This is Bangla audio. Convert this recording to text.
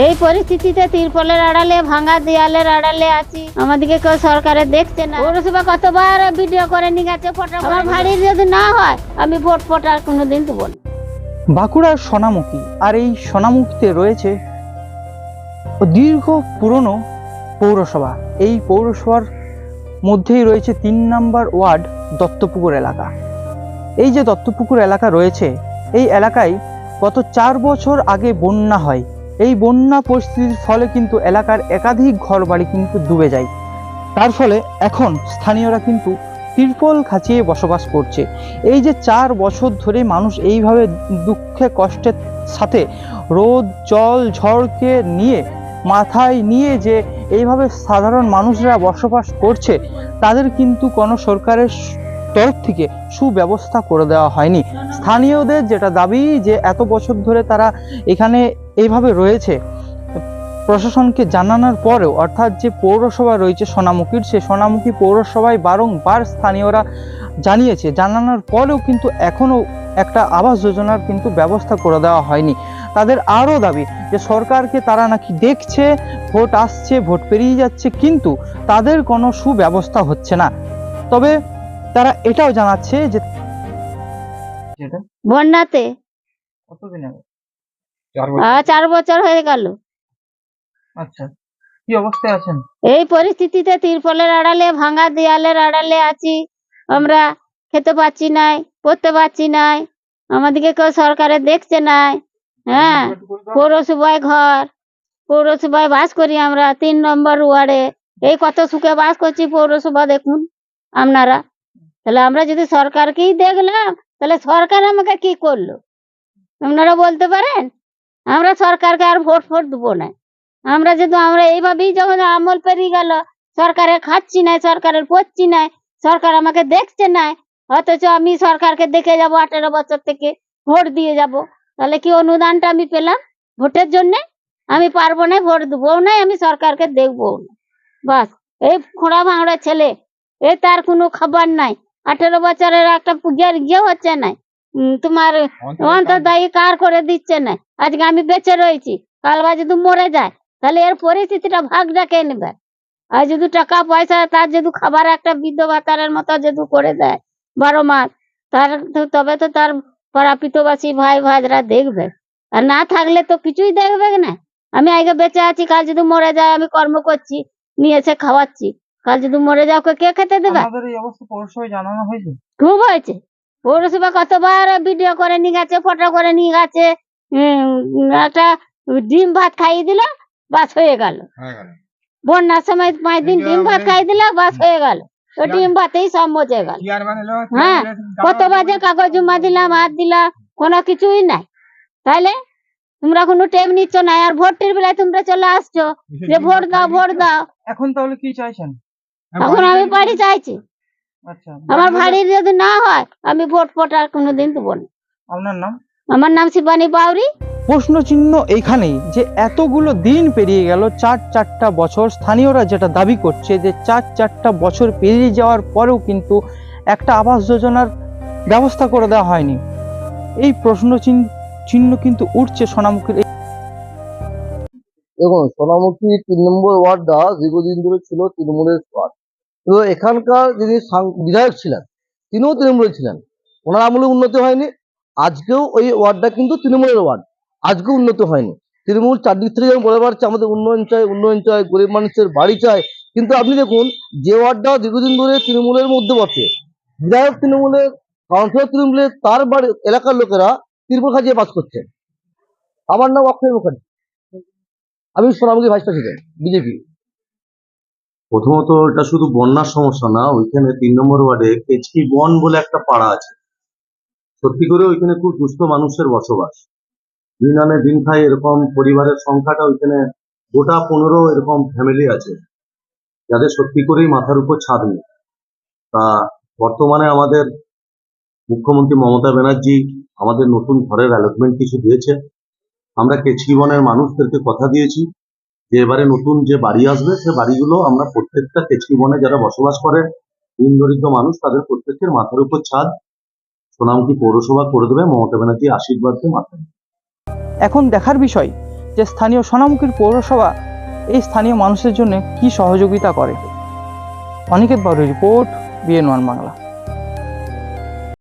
এই পরিস্থিতিতে তিরপলের আড়ালে ভাঙা দেয়ালের আড়ালে আছি। আমাদেরকে কেউ সরকারে দেখছে না। পৌরসভা কতবার ভিডিও করে নিয়ে গেছে ফটো আমার যদি না হয় আমি ভোট ফোট আর কোনোদিন দেবো না। বাঁকুড়ার সোনামুখী আর এই সোনামুখীতে রয়েছে দীর্ঘ পুরনো পৌরসভা। এই পৌরসভার মধ্যেই রয়েছে তিন নম্বর ওয়ার্ড দত্তপুকুর এলাকা। এই যে দত্তপুকুর এলাকা রয়েছে এই এলাকায় গত চার বছর আগে বন্যা হয়। এই বন্যা পরিস্থিতির ফলে কিন্তু এলাকার একাধিক ঘরবাড়ি কিন্তু ডুবে যায়। তার ফলে এখন স্থানীয়রা কিন্তু তিরপল খাঁচিয়ে বসবাস করছে। এই যে চার বছর ধরে মানুষ এইভাবে দুঃখে কষ্টের সাথে রোদ, জল, ঝড়কে নিয়ে, মাথায় নিয়ে যে এইভাবে সাধারণ মানুষরা বসবাস করছে, তাদের কিন্তু কোনো সরকারের তরফ থেকে সুব্যবস্থা করে দেওয়া হয়নি। স্থানীয়দের যেটা দাবি যে এত বছর ধরে তারা এখানে এইভাবে রয়েছে। প্রশাসনকে জানানোর পরেও অর্থাৎ যে পৌরসভা রয়েছে সোনামুখীর সে সোনামুখী পৌরসভায় বারংবার স্থানীয়রা জানিয়েছে। জানানোর পরেও কিন্তু এখনও একটা আবাস যোজনার কিন্তু ব্যবস্থা করে দেওয়া হয়নি। তাদের আরও দাবি যে সরকারকে তারা নাকি দেখছে ভোট আসছে ভোট পেরিয়ে যাচ্ছে কিন্তু তাদের কোনো সুব্যবস্থা হচ্ছে না। তবে তারা এটাও জানাচ্ছে যে বন্যাতে? কতদিন আগে? চার বছর। হয়ে গেল। আচ্ছা কি অবস্থায় আছেন? এই পরিস্থিতিতে তিরপলের আড়ালে ভাঙা দেয়ালের আড়ালে আছি। আমরা খেতে পাচ্ছি নাই পড়তে পাচ্ছি নাই। আমাদেরকে কেউ সরকারে দেখছে নাই। হ্যাঁ পৌরসভায় ঘর পৌরসভায় বাস করি আমরা তিন নম্বর ওয়ার্ডে। এই কত সুখে বাস করছি পৌরসভা দেখুন আপনারা। তাহলে আমরা যদি সরকারকেই দেখলাম তাহলে সরকার আমাকে কি করল? আপনারা বলতে পারেন? আমরা সরকারকে আর ভোট ফোট দেবো না। আমরা যদি আমরা এইভাবেই যখন আমল পেরিয়ে গেল সরকারের খাচ্ছি না সরকারের পড়ছি না, সরকার আমাকে দেখছে না, অথচ আমি সরকারকে দেখে যাব আঠেরো বছর থেকে ভোট দিয়ে যাব। তাহলে কি অনুদানটা আমি পেলাম ভোটের জন্য? আমি পারব না, ভোট দেবো না, আমি সরকারকে দেখব না। বাস, এই খোঁড়া ভাঙড়া ছেলে, এ তার কোনো খাবার নাই। আঠেরো বছরের একটা পূজার ইয়ে হচ্ছে না। তোমার অন্তর্দায়ী কার করে দিচ্ছে না? আজকে আমি বেঁচে রয়েছি কাল বা যদি মরে যায় তাহলে এর পরিস্থিতিটা ভাগটা কে নেবে। আর যদি টাকা পয়সা তার যদি খাবার একটা বৃদ্ধ ভাতারের মতো যদি করে দেয় বারো মাস তার তবে তো তার পরাপিতবাসী ভাই ভাজরা দেখবে। আর না থাকলে তো কিছুই দেখবে না। আমি আগে বেঁচে আছি কাল যদি মরে যায় আমি কর্ম করছি নিয়ে এসে খাওয়াচ্ছি। কাল যদি মরে যাও ওকে কে খেতে দেবে? খুব হয়েছে। পৌরসভা কতবার ভিডিও করে নিয়ে গেছে ফটো করে নিয়ে গেছে উম, একটা ডিম ভাত খাইয়ে দিল বাস হয়ে গেল। বন্যার সময় পাঁচ দিন ডিম ভাত খাইয়ে দিল বাস হয়ে গেল। তো ডিম ভাতেই সব মজে গেল। হ্যাঁ কত বাজে কাগজ জমা দিলাম হাত দিলাম কোনো কিছুই নাই। তাহলে তোমরা কোনো টেপ নিচ্ছ না আর ভোটের বেলায় তোমরা চলে আসছো। যে ভোট দাও ভোট দাও। এখন তাহলে কি চাইছেন? এখন আমি বাড়ি চাইছি। আমার ভাড়ির যদি না হয় আমি ভোট ফোট আর কোনোদিন দেবো না। আপনার নাম? আমার নাম শিবানী বাউরি। প্রশ্ন চিহ্ন এইখানেই যে এতগুলো দিন পেরিয়ে গেল চার চারটা বছর স্থানীয়রা যেটা দাবি করছে যে চার চারটা বছর পেরিয়ে যাওয়ার পরেও কিন্তু একটা আবাস যোজনার ব্যবস্থা করে দেওয়া হয়নি। এই প্রশ্ন চিহ্ন- কিন্তু উঠছে সোনামুখীর এই দেখুন সোনামুখী তিন নম্বর ওয়ার্ডটা দীর্ঘদিন ধরে ছিল তৃণমূলের ওয়ার্ড। তো এখানকার যিনি বিধায়ক ছিলেন, তিনিও তৃণমূলের ছিলেন। ওনার আমলে উন্নতি হয়নি। আজকেও ওই ওয়ার্ডটা কিন্তু তৃণমূলের ওয়ার্ড। আজকেও উন্নতি হয়নি। তৃণমূল চারদিক থেকে যেমন বলে বেড়াচ্ছে, আমাদের উন্নয়ন চাই উন্নয়ন চাই, গরিব মানুষের বাড়ি চাই। কিন্তু আপনি দেখুন, যে ওয়ার্ডটা দীর্ঘদিন ধরে তৃণমূলের মধ্যে বসে, বিধায়ক তৃণমূলের কাউন্সিলর তৃণমূলের তার বাড়ি, এলাকার লোকেরা ত্রিপুল খাজিয়ে বাস করছে। আমার নাম অক্ষয় মুখার্জি। আমি সোনামুখী ভাইস প্রেসিডেন্ট, বিজেপি। প্রথমত এটা শুধু বন্যার সমস্যা না, ওইখানে তিন নম্বর ওয়ার্ডে কেচকি বন বলে একটা পাড়া আছে। সত্যি করে ওইখানে খুব দুস্থ মানুষের বসবাস। দিন আনে দিন খাই এরকম, পরিবারের সংখ্যাটা ওইখানে গোটা পনেরো এরকম ফ্যামিলি আছে, যাদের সত্যি করেই মাথার উপর ছাদ নেই। তা বর্তমানে আমাদের মুখ্যমন্ত্রী মমতা ব্যানার্জি আমাদের নতুন ঘরের অ্যালটমেন্ট কিছু দিয়েছে। আমরা কেচকি বনের মানুষদেরকে কথা দিয়েছি। যে এবারে নতুন যে বাড়ি আসবে, সে বাড়িগুলো আমরা প্রত্যেকটা কেচকি বনে যারা বসবাস করে দিন দরিদ্র মানুষ, তাদের প্রত্যেকের মাথার উপর ছাদ। সোনামুখী পৌরসভা করে দেবে, মমতা ব্যানার্জি আশীর্বাদকে মাথায় এখন দেখার বিষয় যে স্থানীয় সোনামুখীর পৌরসভা এই স্থানীয় মানুষের জন্য কি সহযোগিতা করে। অনিকেত বাবুর রিপোর্ট বিএন ওয়ান বাংলা।